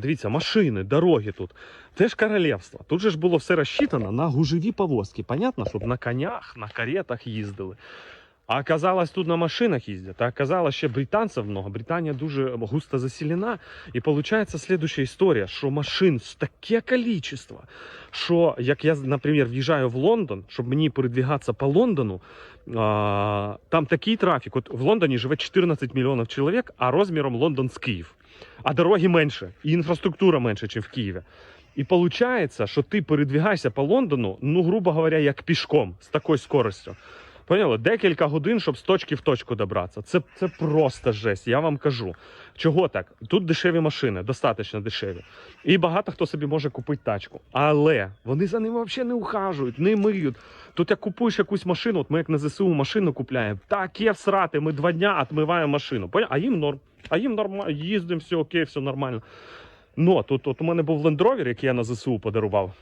Дивіться, машини, дороги тут. Це ж королівство. Тут же ж було все розчитано на гужеві повозки. Понятно, щоб на конях, на каретах їздили. А оказалось, тут на машинах їздять. А оказалось, ще британців много. Британія дуже густо заселена. І виходить слідуща історія, що машин з таке кількість, що як я, наприклад, в'їжджаю в Лондон, щоб мені передвігатися по Лондону, там такий трафік. От в Лондоні живе 14 мільйонів чоловік, а розміром Лондон з Київ. А дороги менше, і інфраструктура менше, ніж в Києві. І виходить, що ти передвігаєшся по Лондону, ну, грубо говоря, як пішком з такою скоростю. Поняли? Декілька годин, щоб з точки в точку добратися. Це, це просто жесть, я вам кажу. Чого так? Тут дешеві машини, достатньо дешеві. І багато хто собі може купити тачку. Але вони за ними взагалі не ухажують, не миють. Тут як купуєш якусь машину, от ми як на ЗСУ машину купляємо, таке всрати, ми два дня відмиваємо машину. Поня- А їм норм. А їм нормально, їздимо, все окей, все нормально. Ну, тут от у мене був Rover, який я на ЗСУ подарував.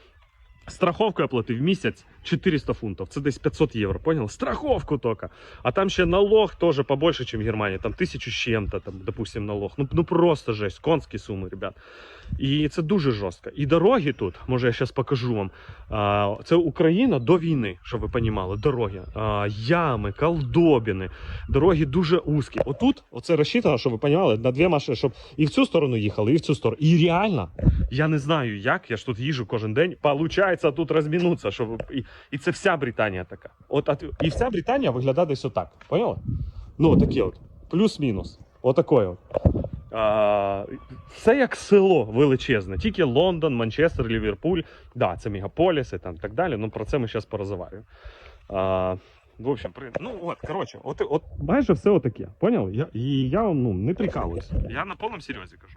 Страховку я платив місяць 400 фунтів. Це десь 500 євро, понял? Страховку тільки. А там ще налог теж побольше, ніж в Германії. Там тисячу з чим-то, там, допустим, налог. Ну, ну просто жесть, конські суми, ребят. І це дуже жорстко. І дороги тут, може я зараз покажу вам. Це Україна до війни, щоб ви розуміли, дороги. Ями, колдобіни, дороги дуже узькі. Отут, оце розчитано, щоб ви розуміли, на дві машини, щоб і в цю сторону їхали, і в цю сторону. І реально, я не знаю як, я ж тут їжу кожен день. Получається тут розмінутися, щоб і, і це вся Британія така. От і вся Британія виглядає десь отак. Поняли? Ну, такі от. Плюс-мінус. Отакої от. Все як село величезне. Тільки Лондон, Манчестер, Ліверпуль. Да, це мегаполіси там так далі. Ну про це ми зараз порозговорюємо. А, в общем, при... ну от, коротше, от, от майже все отаке. Поняли? Я, і я ну, не прикалуюсь. Я на повному серйозі кажу.